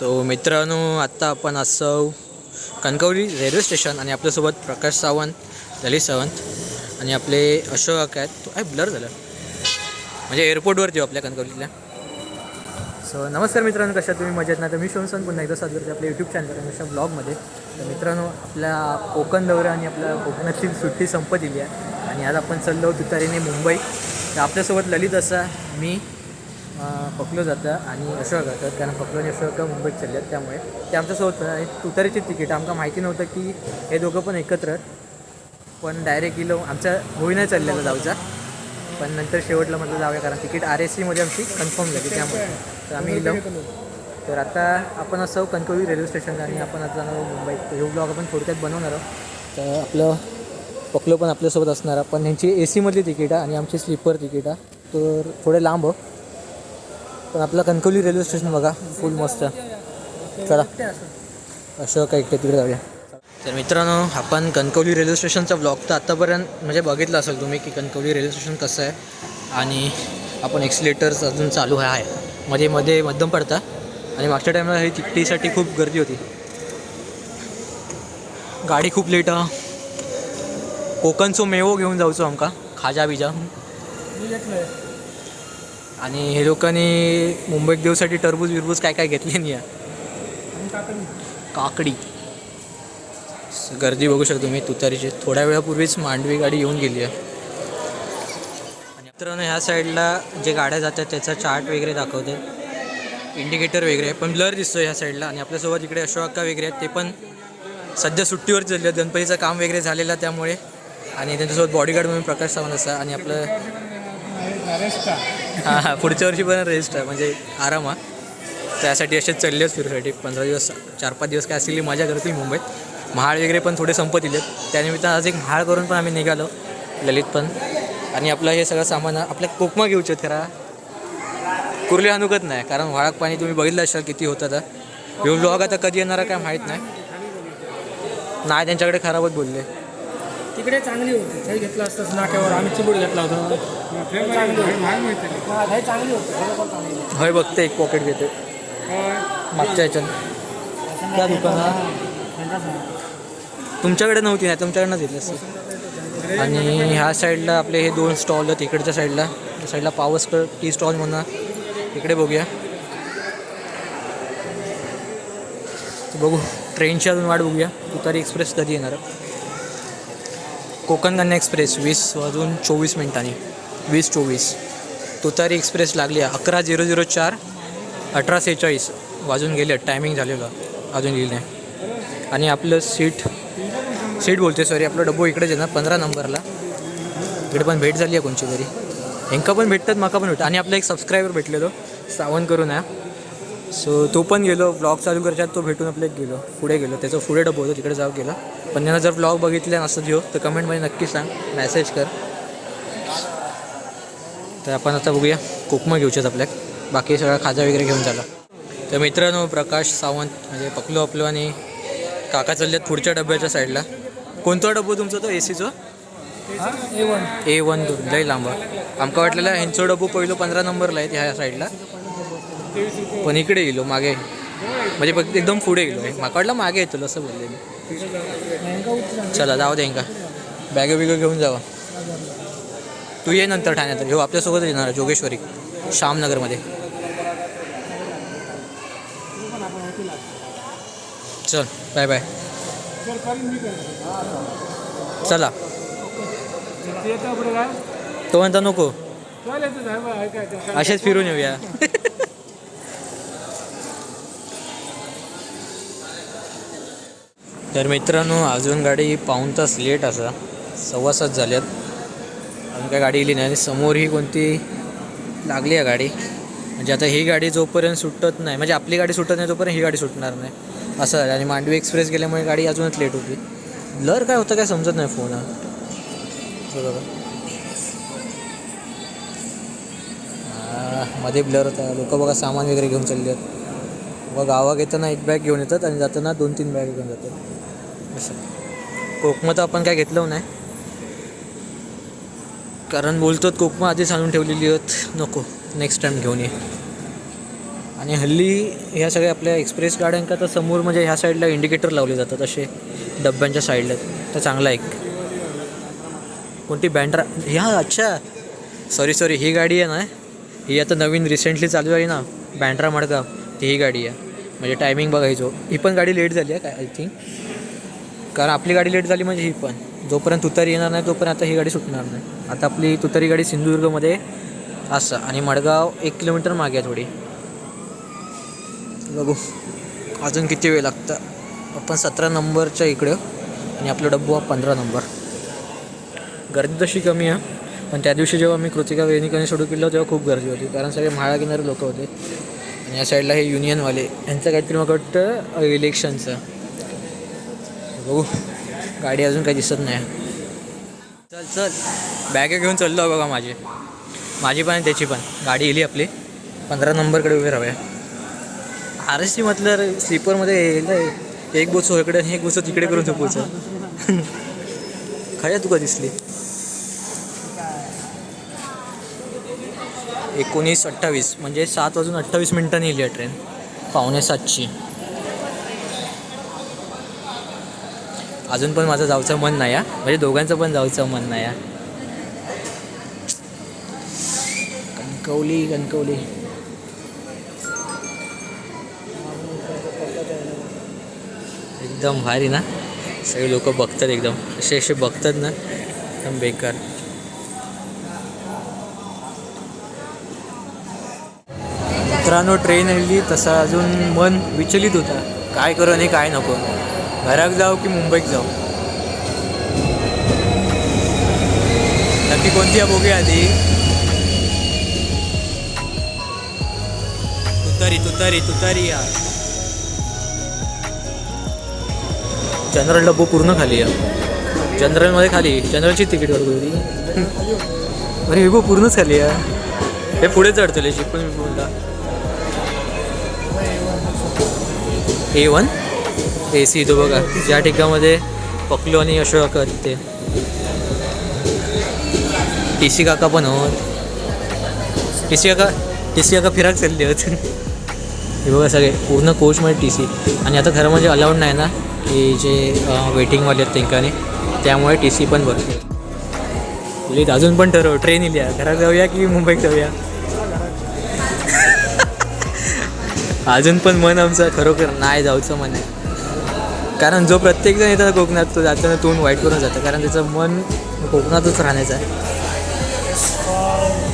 So मित्रांनो आत्ता आपण असं कणकवली रेल्वे स्टेशन आणि आपल्यासोबत प्रकाश सावंत ललित सावंत आणि आपले अशोक आहेत. तो काय ब्लर झालं. म्हणजे एअरपोर्टवर येऊ आपल्या कणकवलीतल्या. सो नमस्कार मित्रांनो कशा तुम्ही? मजेत ना? तर मी शोनसन पुन्हा एकदा सादर करते आपल्या यूट्यूब चॅनल अशा ब्लॉगमध्ये तर मित्रांनो आपल्या कोकण दौरा आणि आपल्या कोकणातील सुट्टी संपत दिली आहे. आणि आज आपण चाललो तुतारीने मुंबई. तर आपल्यासोबत ललित असा मी अं, पकलो जातं आणि अशोक जातात. कारण पकलो आणि अशोक मुंबईत चालले आहेत. त्यामुळे ते आमच्यासोबत आणि तुतारीची तिकीट. आमकां माहिती नव्हतं की हे दोघं पण एकत्र आहेत. पण डायरेक्ट गेलो. आमच्या होईना चाललेलं जाऊचा. पण नंतर शेवटला म्हटलं जाऊया कारण तिकीट आर एस सीमध्ये आमची कन्फर्म झाली. त्यामुळे तर आम्ही गेलो. तर आता आपण असं कणकवली रेल्वे स्टेशनला आणि आपण आता जाणार आहोत मुंबईत. तर हे ब्लॉग आपण थोडक्यात बनवणार आहोत. तर आपलं पकलो पण आपल्यासोबत असणार पण ह्यांची ए सीमधली तिकीट आहे आणि आमची स्लीपर तिकीट आहे. तर थोडे लांब हो. पण आपलं कणकवली रेल्वे स्टेशन बघा फुल मस्त. चला. असं काही तिकडे जाऊया. तर मित्रांनो आपण कणकवली रेल्वे स्टेशनचा ब्लॉग तर आत्तापर्यंत म्हणजे बघितलं असेल तुम्ही की कणकवली रेल्वे स्टेशन कसं आहे आणि आपण एक्सिलेटर्स अजून चालू आहे. मध्ये मध्ये मध्यम पडता. आणि मागच्या टाईमला ही तिकटीसाठी खूप गर्दी होती. गाडी खूप लेट आहे कोकणचो मेवो घेऊन जाऊचो आमका खाजा बिजा आणि हे लोकांनी मुंबईत देऊसाठी टरबूज बिरबूज काय काय घेतले नाही आहे. काकडी. गर्दी बघू शकतो मी तुतारीची. थोड्या वेळापूर्वीच मांडवी गाडी येऊन गेली आहे. आणि मित्रांनो ह्या साईडला जे गाड्या जातात त्याचा चार्ट वगैरे दाखवते. इंडिकेटर वगैरे आहे. पण ब्लर दिसतो ह्या साईडला आणि आपल्यासोबत इकडे अशोका वगैरे आहेत. ते पण सध्या सुट्टीवर चालले आहेत. गणपतीचं काम वगैरे झालेलं आहे त्यामुळे. आणि त्यांच्यासोबत बॉडीगार्ड म्हणून प्रकाश सावंत असा आणि आपलं हां हां. पुढच्या वर्षी पण रेस्ट आहे. म्हणजे आराम आहे त्यासाठी असेच चालले आहेत फिरसाठी पंधरा दिवस चार पाच दिवस काय असतील मजा करतील मुंबईत. महाळ वगैरे पण थोडे संपत दिलेत त्यानिमित्त आज एक महाळ करून पण आम्ही निघालो. ललित पण. आणि आपलं हे सगळं सामान आपल्या कोकमा घेऊचे खरा. कुर्ली हानुकत नाही. कारण व्हाळाक पाणी तुम्ही बघितलं असाल किती होतं तर ह्यो लोक आता कधी येणार काय माहीत नाही. नाही त्यांच्याकडे खराबच बोलले. तिकडे चांगली होती. काही घेतलं असतं नाक्यावर. आम्ही चिबूड घेतला होता. चांगली होती. हा, काही चांगली होती. खरोखर चांगली होती. होय बघते एक पॉकेट घेते. मागच्या ह्याच्यात. त्या दुकानात. तुमच्याकडे नव्हती नाही तुमच्याकडनं घेतली असते. आणि ह्या साईडला आपले हे दोन स्टॉल आहेत इकडच्या साईडला. त्या साईडला पावसकर टी स्टॉल म्हणा इकडे बघूया. तर बघू ट्रेनची अजून वाट बघूया. तुतारी एक्सप्रेस कधी येणार? कोकण कन्या एक्सप्रेस वीस वाजून चोवीस मिनिटांनी. वीस चोवीस. तुतारी एक्सप्रेस लागली आहे. अकरा झिरो झिरो चार अठरा सेहेचाळीस वाजून गेले. टायमिंग झालेलं. अजून लिहिलं नाही आणि आपलं सीट सीट बोलते सॉरी आपलं डब्बो इकडेच आहे ना पंधरा नंबरला. इकडे पण भेट झाली आहे कोणची तरी. हेंका पण भेटतात माका पण भेटतात. आणि आपला एक सबस्क्रायबर भेटलेलो. सावंत करून आहे. सो तो पण गेलो ब्लॉग चालू करच्यात तो भेटून आपल्या एक गेलो पुढे गेलो. त्याचं पुढे डब्बो होतो तिकडे जाऊ गेला. पण त्यांना जर ब्लॉग बघितले नसतं देऊ तर कमेंटमध्ये नक्की सांग मेसेज कर. तर आपण आता बघूया कोकमा घेऊच्यात आपल्याक बाकी सगळा खाजा वगैरे घेऊन झाला तर मित्रांनो प्रकाश सावंत म्हणजे पकलो आपलो आणि काका चालल्यात पुढच्या डब्याच्या साईडला. कोणता डब्बो तुमचा तो ए सीचो ए वन ए वन दोन लय लांब. आमका वाटलेला ह्यांचो डब्बो पहिलो पंधरा नंबरला आहेत ह्या साईडला. पण इकडे गेलो मागे. म्हणजे फक्त एकदम पुढे गेलो माका वाटलं मागे येतो असं बोलले मी. चला जाऊ दे का बॅग बिग घेऊन जावा. तू ये नंतर ठाण्यात. ह्यो आपल्यासोबत येणार जोगेश्वरी. श्यामनगरमध्ये. चल बाय बाय चला. तो म्हणता नको. असेच फिरून येऊया. तर मित्रांनो अजून गाडी पाऊण तास लेट असा. सव्वा सात झाल्यात अजून काय गाडी इली नाही आणि समोर ही कोणती लागली आहे गाडी. म्हणजे आता ही गाडी जोपर्यंत सुटत नाही म्हणजे आपली गाडी सुटत नाही तोपर्यंत ही गाडी सुटणार नाही. असं झालं. आणि मांडवी एक्सप्रेस गेल्यामुळे गाडी अजूनच लेट होती. ब्लर काय होतं काय समजत नाही फोन हा बघा मध्ये ब्लर होता. लोक बघा सामान वगैरे घेऊन चालले आहेत बघा गावात येताना एक बॅग घेऊन येतात आणि जाताना दोन तीन बॅग घेऊन जातात. असं. कोकमं तर आपण काय घेतलं नाही. कारण बोलतो कोकमं आधीच आणून ठेवलेली आहेत. नको नेक्स्ट टाईम घेऊन ये. आणि हल्ली ह्या सगळ्या आपल्या एक्सप्रेस गाड्यांका तर समोर म्हणजे ह्या साईडला इंडिकेटर लावले जातात असे. डब्यांच्या साईडला तर चांगला आहे एक. कोणती बँड्रा ह्या अच्छा. सॉरी सॉरी ही गाडी आहे ना. ही आता नवीन रिसेंटली चालू आहे ना. बँड्रा मडगाव. ती ही गाडी आहे. म्हणजे टायमिंग बघायचो ही पण गाडी लेट झाली आहे काय आय थिंक कारण आपली गाडी लेट झाली म्हणजे ही पण. जोपर्यंत तुतारी येणार नाही तोपर्यंत आता ही गाडी सुटणार नाही. आता आपली तुतारी गाडी सिंधुदुर्गमध्ये असं आणि मडगाव एक किलोमीटर मागे आहे थोडी. बघू. अजून किती वेळ लागतं? आपण सतरा नंबरच्या इकडं आणि आपला डब्बू हा पंधरा नंबर. गर्दी तशी कमी आहे पण त्या दिवशी जेव्हा मी कृतिका वेनिकाने सुरू केलं तेव्हा खूप गर्दी होती कारण सगळे म्हाळा लोक होते. आणि या साईडला हे युनियनवाले यांचं काहीतरी मग वाटतं इलेक्शनचं बघू. गाडी अजून काही दिसत नाही. चल चल. बॅग घेऊन चाललो बघा माझी. माझी पण त्याची पण. गाडी येली आपली. पंधरा नंबरकडे उभे राहूया. आर एस टी म्हटलं स्लीपरमध्ये येईल एक बोचो इकडे आणि एक बोचो तिकडे करून झोपूचं खऱ्या तुका दिसली? एकोणीस अठ्ठावीस म्हणजे सात वाजून अठ्ठावीस मिनिटांनी येली आहे ट्रेन पावणे सातची. अजून पण माझं जाऊचं मन नाही आहे म्हणजे दोघांचं पण जाऊचं मन नाही आहे कणकवली कणकवली. एकदम भारी ना. सगळे लोक बघतात एकदम. असे असे बघतात ना. एकदम बेकार. मित्रांनो ट्रेन आली तसा अजून मन विचलित होता. काय करू आणि काय नको. घराक जाऊ की मुंबईत जाऊ? नक्की कोणती आहे बघूया आधी. तुतारी तुतारी तुतारी या. जनरल डब्बू पूर्ण खाली आहे जनरलमध्ये खाली. जनरलची तिकीट करतो होती. अरे विभू पूर्णच खाली या. हे पुढे चढतले शिप विभूला बोलला. ए वन ए सी तो बघा. ज्या ठिकाणामध्ये पकलो आणि अशोक ते. टी सी काका पण होत टी सी काका टी सी काका फिराक चालले होते हे बघा सगळे पूर्ण कोचमध्ये टी सी. आणि आता खरं म्हणजे अलाउड नाही ना की जे वेटिंगवाले आहेत त्यांकाने त्यामुळे टी सी पण बघते तुला अजून पण ठरव ट्रेन इल्या घरात जाऊया की मुंबईत जाऊया? अजून पण मन आमचं खरोखर नाही जाऊचं मन आहे कारण जो प्रत्येकजण येतात कोकणात तो जाताना तोंड वाईट करून जातं. कारण त्याचं मन कोकणातच राहण्याचं आहे.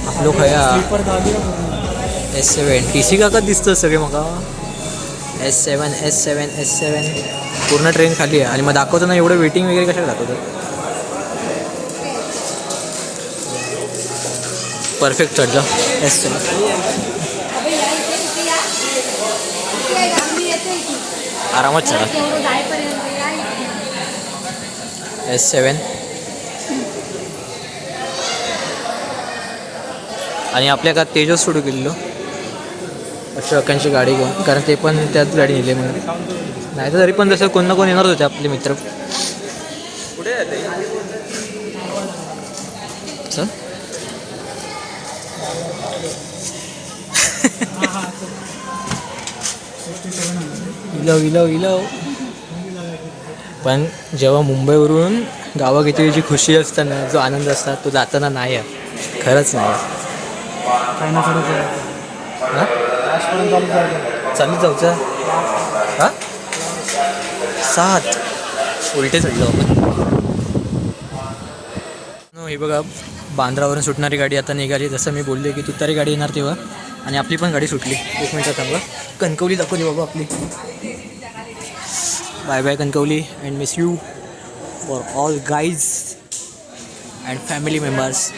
आपलं खया एस सेवन टी सी काका दिसतं सगळे मग. S seven S seven S seven पूर्ण ट्रेन खाली आहे. आणि मग दाखवताना एवढं वेटिंग वगैरे कशाला दाखवतो परफेक्ट चढलं एस सेवन आरामात चढा एस सेवन आणि आपल्या का तेजस सुरू केलेलो. अशोकांची गाडी घेऊन कारण ते पण त्याच गाडी नेली म्हणून. नाही तर तरी पण जसं कोण ना कोण येणार होते आपले मित्र. चल इलव इलव इलव. पण जेव्हा मुंबईवरून गावा घेतली जी खुशी असते ना जो आनंद असतात तो जाताना नाही आहे. खरंच नाही ना. हा? आजपर्यंत चालू जाऊचा हा? सात. उलटे चढलो आपण. हे बघा बांद्रावरून सुटणारी गाडी आता निघाली. जसं मी बोलले की तुतारी गाडी येणार तेव्हा. आणि आपली पण गाडी सुटली. एक मिनटं थांबा. कणकवली दाखवली बाबा आपली. Bye bye Kankavli and miss you for all guys and family members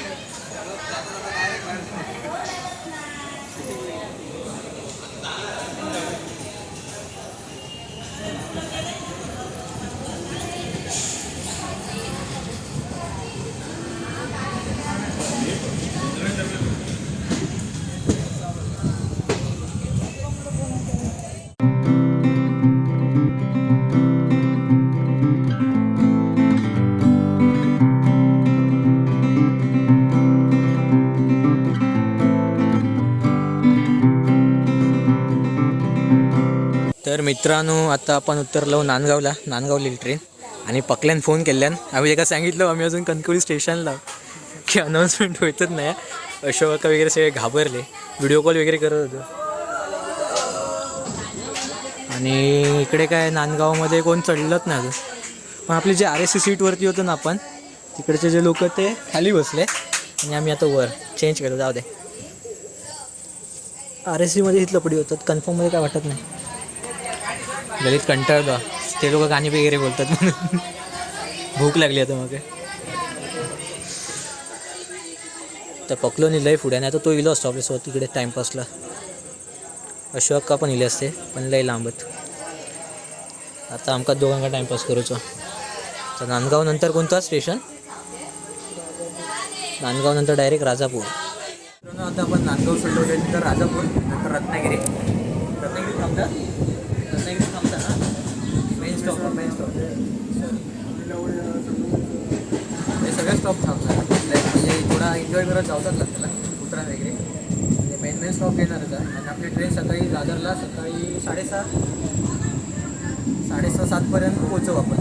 मित्रांनो आता आपण उतरलो नांदगावला. नांदगावली ट्रेन आणि पकल्यान फोन केल्यान. आम्ही एका सांगितलं आम्ही अजून कणकवली स्टेशनला की अनाऊन्समेंट होतच नाही. अशोक वगैरे सगळे घाबरले. व्हिडिओ कॉल वगैरे करत होतो. आणि इकडे काय नांदगावमध्ये कोण चढलंच नाही अजून. पण आपली जे आर एस सी सीटवरती होतो ना आपण तिकडचे जे लोक ते खाली बसले. आणि आम्ही आता वर. चेंज केलं जाऊ दे. आर एस सीमध्ये इथलं पडी होतात. कन्फर्ममध्ये काय वाटत नाही. ललित कंटाळलो ते लोक गाणी वगैरे बोलतात. म्हणून भूक लागली आता मग. तर पकलो निलय पुढे नाही तर तो इलो असतो आपल्यासोबत तिकडे टाईमपासला अशोक पण इले असते पण लय लांबत. आता आमका दोघांका टाईमपास करूचो. तर नांदगाव नंतर कोणतं स्टेशन नांदगाव नंतर डायरेक्ट राजापूर. आता आपण नांदगाव सोडलो तर राजापूर नंतर रत्नागिरी थांबता रत्नागिरी थांबता ना मेन स्टॉप मेन स्टॉप हे सगळे स्टॉप थांबतात Like म्हणजे थोडा एन्जॉय करत जावतात लागतं वगैरे. म्हणजे मेन मेन स्टॉप घेणारच आहे आणि आपली ट्रेन सकाळी दादरला सकाळी साडेसहा साडेसहा सातपर्यंत पोहोचू आपण.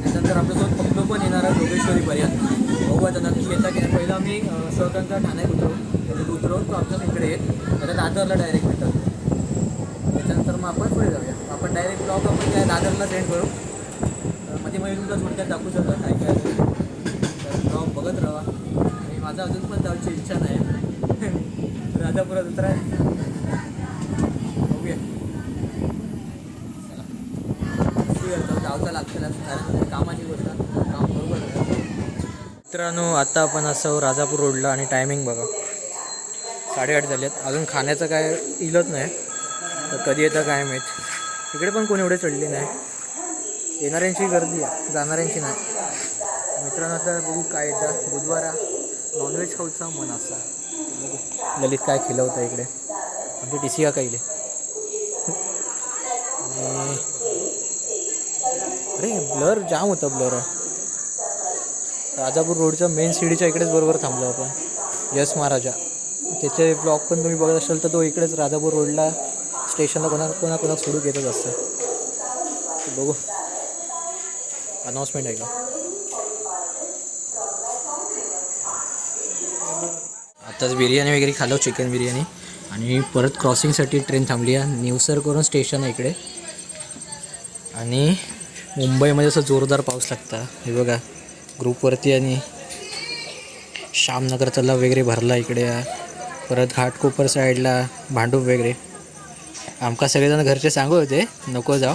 त्याच्यानंतर आपल्यासोबत पक्लो पण येणार आहे जोगेश्वरीपर्यंत बघू आता नक्की येता की नाही. पहिला आम्ही सहकांचा ठाण्यात उतरवू त्याच्यात उतरवून तो आमच्या इकडे येत त्याला दादरला डायरेक्ट भेटत. त्याच्यानंतर मग आपण पुढे जाऊया. आपण डायरेक्ट ब्लॉग आपण त्या दादरला सेंड करू. तर मध्ये मग तुमचा थोडक्यात दाखवू शकता काय काय आहे. तर ब्लॉग बघत राहा आणि माझा अजून पण जायची इच्छा नाही. राजापुरात उतरा. बघूया. चला. जावचा लागतं कारण कामाची गोष्ट. काम बरोबर मित्रांनो आता आपण असं राजापूर रोडला आणि टायमिंग बघा. साडेआठ झाले आहेत. अजून खाण्याचं काय इलच नाही. तर कधी येतं काय माहीत. इकडे पण कोणी एवढे चढले नाही. येणाऱ्यांची गर्दी आहे. जाणाऱ्यांची नाही. मित्रांनो आता बघू काय येतं. बुधवारा नॉनव्हेज खाऊचा मन असा. ललित काय केलं होतं इकडे? आमची टी सी का काहिले आणि अरे ब्लर जाम होतं ब्लर. राजापूर रोडच्या मेन सिडीच्या इकडेच बरोबर थांबलो आपण. यस महाराजा. त्याचे ब्लॉग पण तुम्ही बघत असाल तर तो इकडेच राजापूर रोडला स्टेशनला कोणा कोणा कोणा सोडू घेतच असतं. बघू. अनाऊन्समेंट आहे का? आताच बिर्याणी वगैरे खालो चिकन बिर्याणी. आणि परत क्रॉसिंगसाठी ट्रेन थांबली आहे. निवसर करून स्टेशन आहे इकडे. आणि मुंबईमध्ये असं जोरदार पाऊस लागता. हे बघा ग्रुपवरती आणि श्यामनगर तलाव वगैरे भरला इकडे. परत घाटकोपर साईडला भांडूप वगैरे. आमका सगळेजण घरचे सांगू होते नको जाऊ.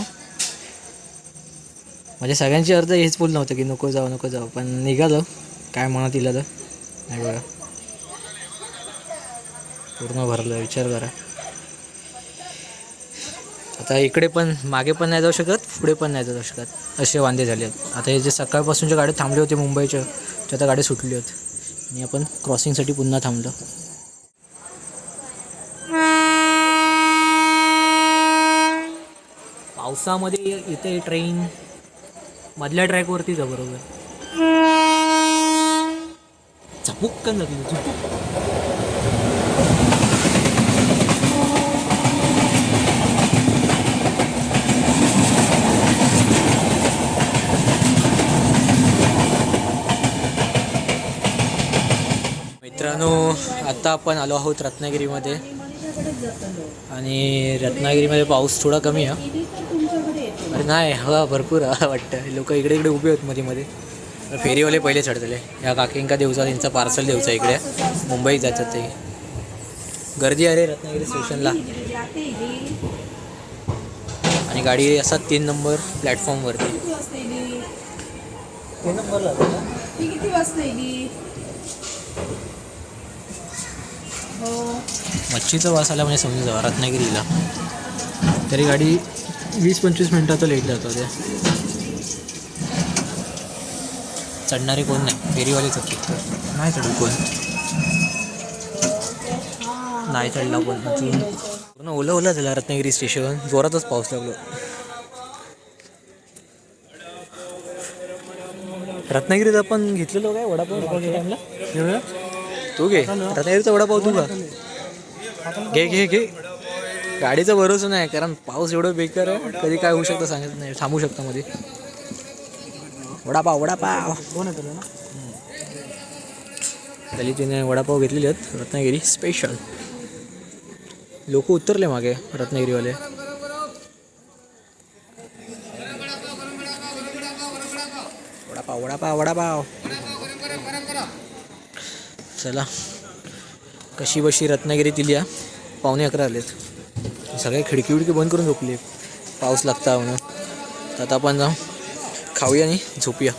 म्हणजे सगळ्यांची अर्थ हेच बोल नव्हतं की नको जाऊ नको जाऊ. पण निघालो. काय म्हणत तिला तर नाही बघा. पूर्ण भरलं विचार करा. आता इकडे पण मागे पण नाही जाऊ शकत पुढे पण नाही जाऊ शकत असे वांदे झाले आहेत. आता हे जे सकाळपासून जे गाडी थांबले होते मुंबईच्या ते आता गाडी सुटली आहेत. आणि आपण क्रॉसिंगसाठी पुन्हा थांबलो. पावसामध्ये इथे ट्रेन मधल्या ट्रॅकवरतीच आहे बरोबर. झपुक्कन जाते झुपुक मित्रांनो आता आपण आलो आहोत रत्नागिरीमध्ये. आणि रत्नागिरीमध्ये पाऊस थोडा कमी आहे. अरे नाही हवा भरपूर हवा वाटतं. लोक इकडे इकडे उभे होत मध्ये मध्ये फेरीवाले पहिले चढतले. या काकींका देऊचा त्यांचा पार्सल देऊचा इकडे. मुंबईत जातात ते. गर्दी आहे रे रत्नागिरी स्टेशनला. आणि गाडी असा तीन नंबर प्लॅटफॉर्मवरती. तीन नंबरला किती वाजता येईल? मच्छीचा वास आला म्हणजे समजून जावा रत्नागिरीला. तरी गाडी वीस पंचवीस मिनटाचं लेट जातो ते चढणारे कोण नाही? फेरीवालेच फक्त नाही चढू कोण? नाही चढला कोण? अजून. पूर्ण ओला ओला झाला रत्नागिरी स्टेशन जोरातच पाऊस लागलो. रत्नागिरीत आपण घेतलेलो काय? वडापाव? टाइमला तू घे. रत्नागिरीचा वडापाव तू का घे घे घे. गाडीचा भरोसा नाही कारण पाऊस एवढं बेकार आहे कधी काय होऊ शकतं सांगत नाही थांबू शकतं मध्ये वडापाव वडापाव. गली तिने वडापाव घेतलेले आहेत रत्नागिरी स्पेशल लोक उतरले मागे रत्नागिरीवाले. वडापाव वडापाव वडापाव. चला. कशी बशी रत्नागिरी तिल्या पावणे अकरा आलेत सगळे खिडकी विडकी बंद करून झोपली. पाऊस लागता म्हणून. तर आता आपण जाऊ. खाऊया आणि झोपूया.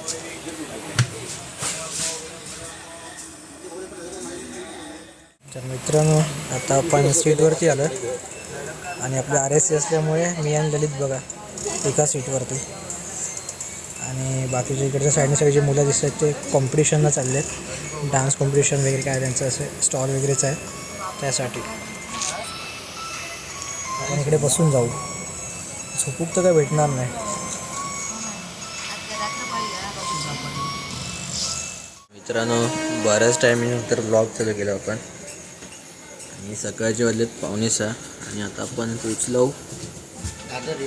तर मित्रांनो आता आपण सीटवरती आलो आणि आपलं आर एस सी असल्यामुळे मी आणि ललित बघा एका सीटवरती आणि बाकीच्या इकडच्या साईडने सगळे जे मुलं दिसत आहेत ते कॉम्पिटिशनला चालले आहेत डान्स कॉम्पिटिशन वगैरे काय त्यांचं असं स्टॉल वगैरेच आहे त्यासाठी. आपण इकडे बसून जाऊ. झोपूक तर काय भेटणार नाही. मित्रांनो बऱ्याच टायमिंगनंतर ब्लॉग चालू केला आपण. आणि सकाळचे वाजलेत पावणे सहा. आणि आता आपण पोचलो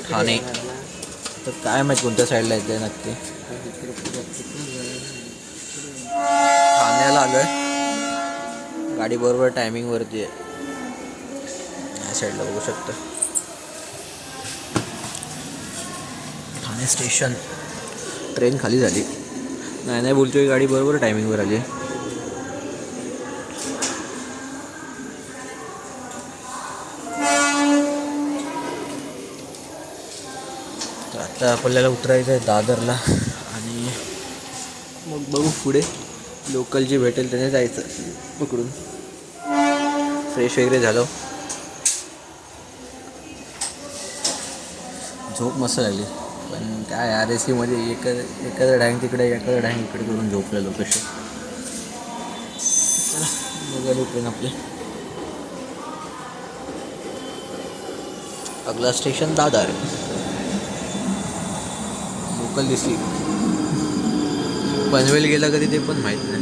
ठाणे. तर काय माहीत कोणत्या साईडला येते नक्की. ठाण्याला आलो आहे गाडी बरोबर टायमिंगवरती आहे. या साईडला बघू शकतो. ठाणे स्टेशन ट्रेन खाली झाली. नाही नाही बोलतोय गाडी बरोबर टायमिंगवर आली. तर आता आपल्याला उतरायचं आहे दादरला आणि मग बघू पुढे. लोकल जे भेटेल त्याने जायचं पकडून. फ्रेश वगैरे झालो. झोप मस्त लागली. पण काय आर एस सीमध्ये एक एखादं डॅंग तिकडे एखादं डॅंग इकडे करून झोपलेलो कसे. चला बघायला ट्रेन आपले. अगला स्टेशन दादर. लोकल दिसली पनवेल गेला कधी ते पण माहीत नाही.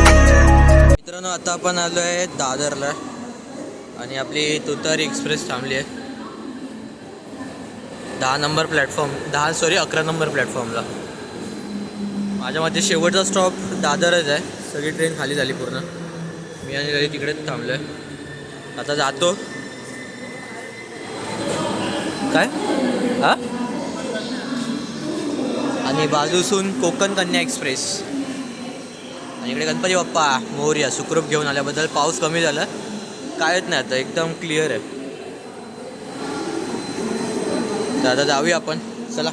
मित्रांनो आता आपण आलो आहे दादरला आणि आपली तुतारी एक्सप्रेस थांबली आहे. दहा नंबर प्लॅटफॉर्म दहा सॉरी अकरा नंबर प्लॅटफॉर्मला. माझ्या मते शेवटचा स्टॉप दादरच आहे. सगळी ट्रेन खाली झाली पूर्ण. मी आणि घरी तिकडेच थांबलो आहे आता जातो. काय? हा? आणि बाजूसून कोकण कन्या एक्सप्रेस. आणि इकडे गणपती बाप्पा मोर्या सुखरूप घेऊन आल्याबद्दल पाऊस कमी झाला. कायच नाही आता एकदम क्लिअर आहे. तर आता जाऊया आपण चला